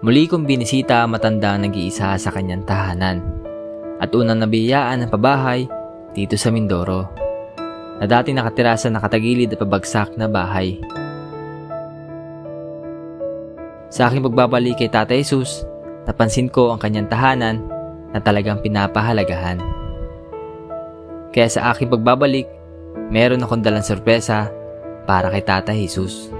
Muli kong binisita ang matandang nag-iisa sa kanyang tahanan at unang nabiyaan ng pabahay dito sa Mindoro na dati nakatira sa nakatagilid at pabagsak na bahay. Sa aking pagbabalik kay Tata Jesus, napansin ko ang kanyang tahanan na talagang pinapahalagahan. Kaya sa aking pagbabalik, meron akong dalang sorpresa para kay Tata Jesus.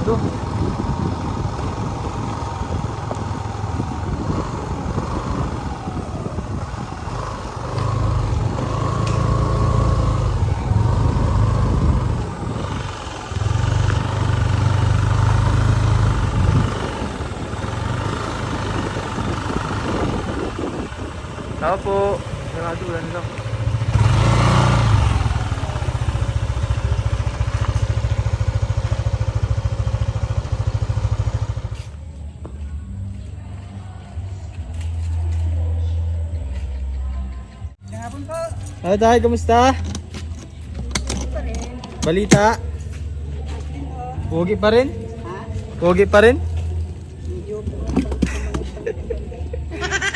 Sarado. Tama po. Sarado, wala nila. Ano tayo, kamusta? Balita? Pogi pa rin? Pogi pa rin?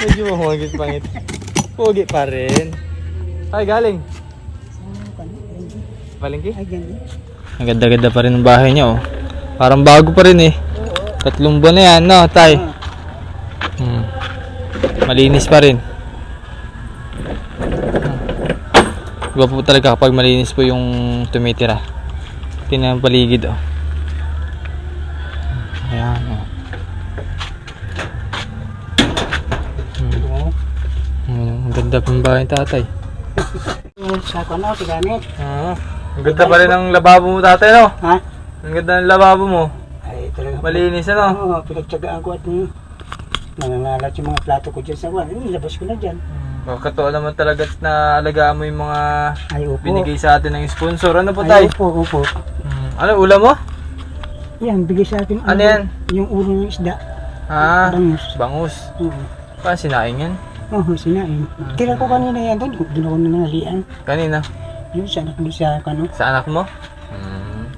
Medyo mahogit pangit. Pogi pa rin. Ay, galing. Palengke? Ang ganda-ganda pa rin ang bahay niya, oh. Parang bago pa rin, eh. Tatlong buwan na yan, no, tay? Hmm. Malinis pa rin. Iba po talaga kapag malinis po yung tumitira. Tingnan ang paligid, oh. Ayan, oh. Hmm, ang ganda pa ng bahay ni tatay. Sa kono, si gamit. Ah, ang ganda pa rin ng lababo mo tatay, no? Ha? Ang ganda ng lababo mo. Ay, talaga. Malinis, ano? Oo, pinagtsagaan ko at mm, nangangalat yung mga plato ko dyan sa kwan. Ay, nilabas ko na dyan. Kakatuwa naman talaga na alagaan mo yung mga Ay, upo. binigay sa atin ng sponsor. Ano po Ay, tay? upo, upo. Hmm, Ano, ulam mo? Yan, bigay sa akin. Ano yan? Yung ulo ng isda. Ah, Bangus. bangus. Oo. Paano sinaing yan? Oo, sinain. Tira ko kanina yan doon. Doon ako nanalian. Kanina? Yun, sa anak doon sa kano. Sa anak mo? Hmm.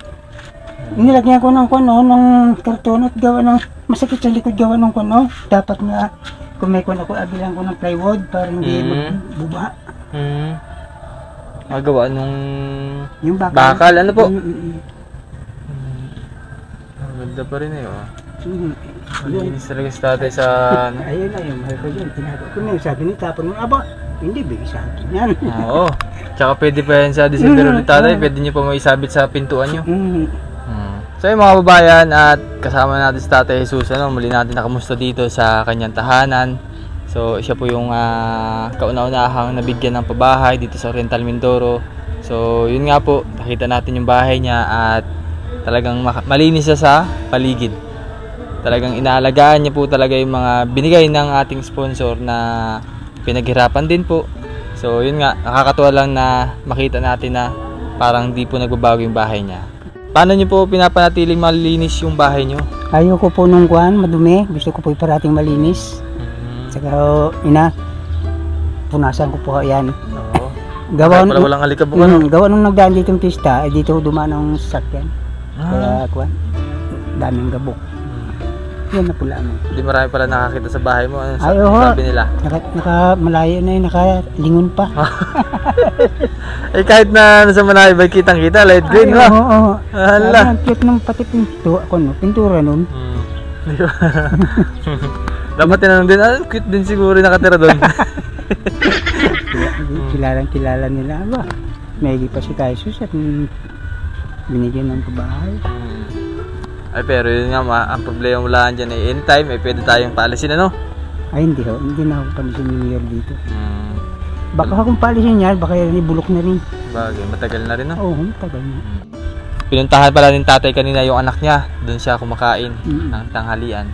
Nilagyan ko ng kuno, ng karton at gawa ng masakit sa likod gawa ng kuno. Dapat nga, kung may kuno ko, abilang ko ng plywood para hindi Mm. magbuba. Hmm. Magawa nung Yung bakal. bakal. Ano po? Mm, mm, mm. Ang ganda pa rin eh. Oh. Mm. Malinis talaga si tatay sa ano. Ayun na yung mahal ko yun. Tinago ko na yun. Sabi ni tapon mo, aba, hindi bigay sa akin yan. Oo. Tsaka pwede pa yan sa December Mm, tatay. Pwede nyo pa maisabit sa pintuan nyo. Mm. So yung mga babayan at kasama natin si Tatay Jesus, ano, muli natin nakamusta dito sa kanyang tahanan. So siya po yung ah, kauna-unahang nabigyan ng pabahay dito sa Oriental Mindoro. So yun nga po, nakita natin yung bahay niya at talagang malinis siya sa paligid. Talagang inaalagaan niya po talaga yung mga binigay ng ating sponsor na pinaghirapan din po. So yun nga, nakakatuwa lang na makita natin na parang di po nagbabago yung bahay niya. Paano niyo po pinapanatiling malinis yung bahay niyo? Ayoko po nung kuhan, madumi. Gusto ko po parating malinis. Saka, oh, ina, punasan ko po yan. Oo. Gawa, pala walang alikabok ano? Mm, gawa nung nagdaan dito yung pista, eh, dito dumaan ang sasakyan. Ah, Kaya, kuhan, daming gabok. Yan na pula mo. Hindi marami pala nakakita sa bahay mo. Ano Ay, oo. sabi nila? Naka, naka malayo na yun, nakalingon pa. Eh kahit na nasa malayo ba kitang kita, light green Ay? Oo, oo. Hala. Sabi ng cute ng pati pinto, ako no, pintura nun. Hmm. Di ba? Dapat tinanong din, ah, cute din siguro yung nakatira doon. Kila- Kilalang kilala nila. Aba, may pa si Jesus at binigyan ng kabahay. Ay pero yun nga, ma, ang problema mo lang dyan ay anytime, eh pwede tayong paalisin ano? Ay, hindi ho. Hindi na ako pansin New Year dito. Hmm. Baka kung paalisin yan, baka yan ibulok na rin. Bagay, matagal na rin no. Oo, tagal na. Pinuntahan pala ng tatay kanina yung anak niya. Doon siya kumakain Mm. ng tanghalian.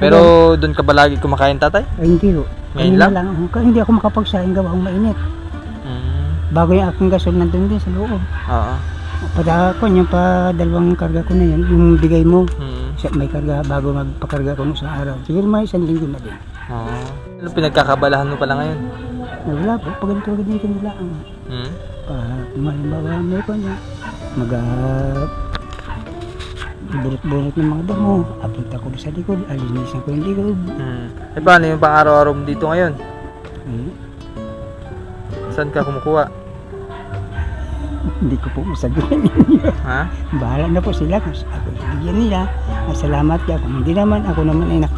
Pero doon ka ba lagi kumakain tatay? Ay, hindi ho. Ngayon Kanina lang? ako. Kaya hindi ako makapagsaing gawa kung mainit. Mm. Bago yung aking gasol nandun din sa loob. Oo. Pada ko yung pa dalawang karga ko na yun, yung bigay mo. Mm. Sa- May karga bago magpakarga ko sa araw. Siguro may isang linggo na din. Oo. Ano pinagkakabalahan mo pala ngayon? Na wala po, pag ganito ka dito nila ang Mm. pa malimbawa may ko niya. Mag ah, burot-burot ng mga damo. Apunta ko sa likod, alinisan ko yung likod. Mm. Eh paano yung pang araw-araw mo dito ngayon? Hmm. Saan ka kumukuha? Hindi ko po masabihin. Ha? Bahala na po sila kung ako bigyan nila. Ay, salamat ka. Kung hindi naman, ako naman ay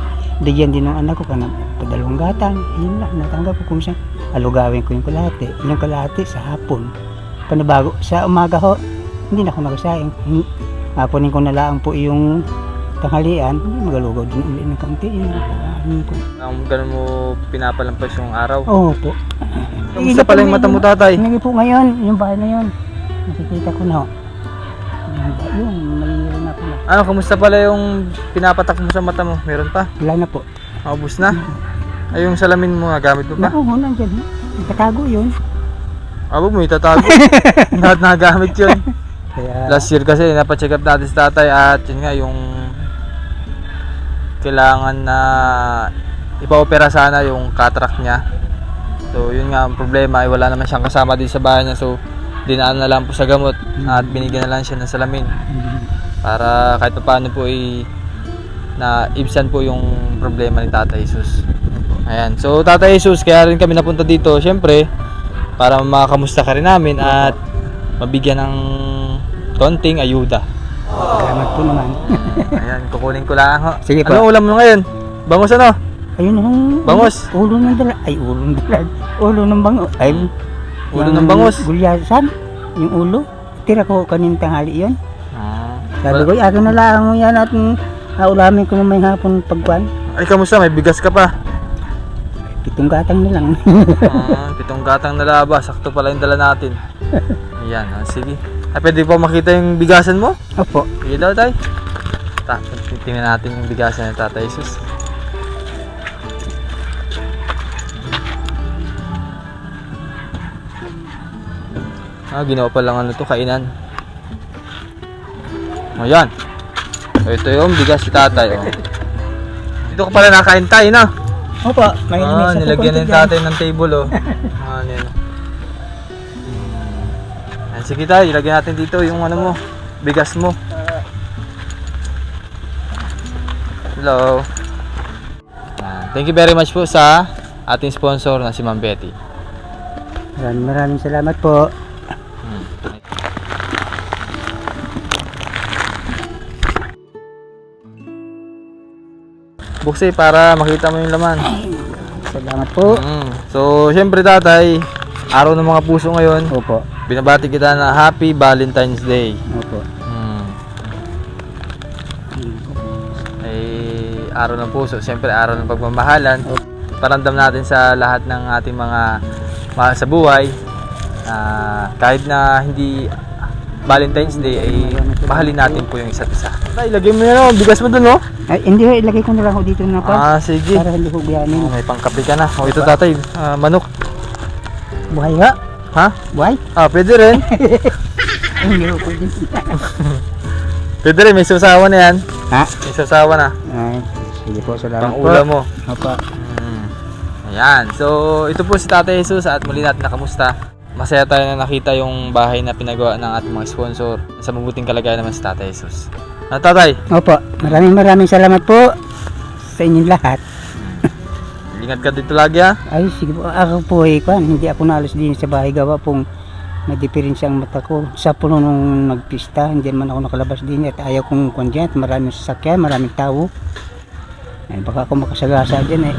bigyan din ng anak ko kana padalawang gatang. Yun lang, natanggap ko kung saan. Alugawin ko yung kalahati. Yung kalahati sa hapon. Panabago, sa umaga ho, hindi na ako nakasaing. Hin- Haponin ko na lang po yung tanghalian. Hindi magalugaw din ulit ng kaunti. Yun ko. Ang ganun mo pinapalampas yung araw. Oo po. Kamusta pala yung mata mo tatay? Hindi po ngayon, yung bahay na yun. Nakikita ko na ho. Yung, ba- yun, maliliw na po. Ano, kamusta pala yung pinapatak mo sa mata mo? Meron pa? Wala na po. Maubos na? Ay, yung salamin mo, gamit mo pa? Oo, nandyan. Nakatago yun. Abo mo, itatago. Lahat nagamit yun. Kaya, Last year kasi, napacheck up natin sa tatay at yun nga, yung kailangan na ipa-opera sana yung cataract niya. So, yun nga ang problema ay wala naman siyang kasama din sa bahay niya. So, dinaan na lang po sa gamot at binigyan na lang siya ng salamin para kahit pa paano po ay na ibsan po yung problema ni Tatay Jesus. Ayan. So, Tatay Jesus, kaya rin kami napunta dito, syempre, para makamusta ka rin namin at mabigyan ng konting ayuda. salamat po naman. Ayan, kukunin ko lang ho. Sige po. Ano ulam mo ngayon? Bangus ano? Ayun ang... Bangus. Ulo ng dala. Ay, ulo ng dala. Ulo ng bango. Ay, Ulo ng bangus. Gulyasan. Yung ulo. Tira ko kanin tanghali yun. Ah. Sabi ko, akin na lang mo yan at mm, haulamin ko na may hapon pagkwan. Ay, kamusta? May bigas ka pa. Pitong gatang na lang. Ah, pitong gatang na laba. Sakto pala yung dala natin. Ayan, ah, sige. Ay, pwede pa makita yung bigasan mo? Opo. Sige daw, tay. Ta, tingnan natin yung bigasan ng Tatay Jesus. Ah, ginawa pa lang ano to, kainan. Ayan. Ito yung bigas si tatay. Oh. Dito ko pala nakain tayo, na. Opo. May Ah, nilagyan ng tatay ng table, oh. ah, ano yun. Ayan, sige tayo, ilagyan natin dito yung ano mo, bigas mo. Hello. Ah, thank you very much po sa ating sponsor na si Ma'am Betty. Maraming maraming salamat po. Buksi para makita mo yung laman. Salamat po. Mm. So, syempre tatay, araw ng mga puso ngayon, Opo. binabati kita na Happy Valentine's Day. Opo. Mm. Ay, araw ng puso, syempre araw ng pagmamahalan. Paramdam natin sa lahat ng ating mga mahal sa buhay na kahit na hindi Valentine's Day ay mahalin natin po yung isa't isa. Tay, lagay mo na lang, bigas mo dun, no? Ay, hindi, ilagay ko na lang ho dito na pa. Ah, sige. Para hindi ko biyanin. Oh, may pangkape ka na. O, ito tatay, ah, manok. Buhay ha? Ha? Buhay? Ah, pwede rin. Ay, hindi ko pwede. Pwede rin, may susawa na yan. ha? May susawa na. Ay, sige po, salamat Pang po. ulam mo. Opo. Mm. Ayan. So, ito po si Tatay Jesus at muli natin nakamusta. Masaya tayo na nakita yung bahay na pinagawa ng ating mga sponsor. Sa mabuting kalagayan naman si Tatay Jesus. Ah, tatay, Opo, maraming maraming salamat po sa inyong lahat. ingat ka dito lagi ha. Ay, sige po, ako po eh, kwan, hindi ako nalos din sa bahay gawa pong may diferensya ang mata ko. Sa puno nung nagpista, hindi man ako nakalabas din at ayaw kong kwan dyan, at maraming sasakyan, maraming tao. Ay, baka ako makasagasa dyan eh.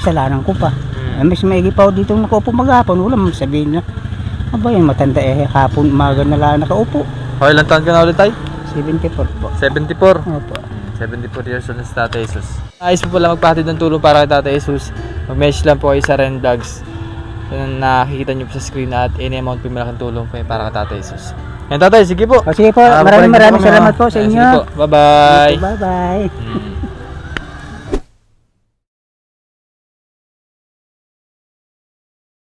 Kasalanan ko pa. Ay, mas maigi pa ako dito nakaupo maghapon, wala mong sabihin na. Aba yung matanda eh, hapon, umaga na lang nakaupo. Okay, ilang taon ka na ulit tay? 74 po. 74. Opo. 74 years old na si Tatay Jesus. Ayos po pala magpahatid ng tulong para kay Tatay Jesus. Mag-message lang po kayo sa Ren Vlogs. So, nakikita nyo po sa screen at any amount po yung malaking tulong po para kay Tatay Jesus. Yan tatay, sige po. O sige po, Ah, maraming maraming salamat po sa inyo. Sige po. Bye-bye. Bye bye. Mm.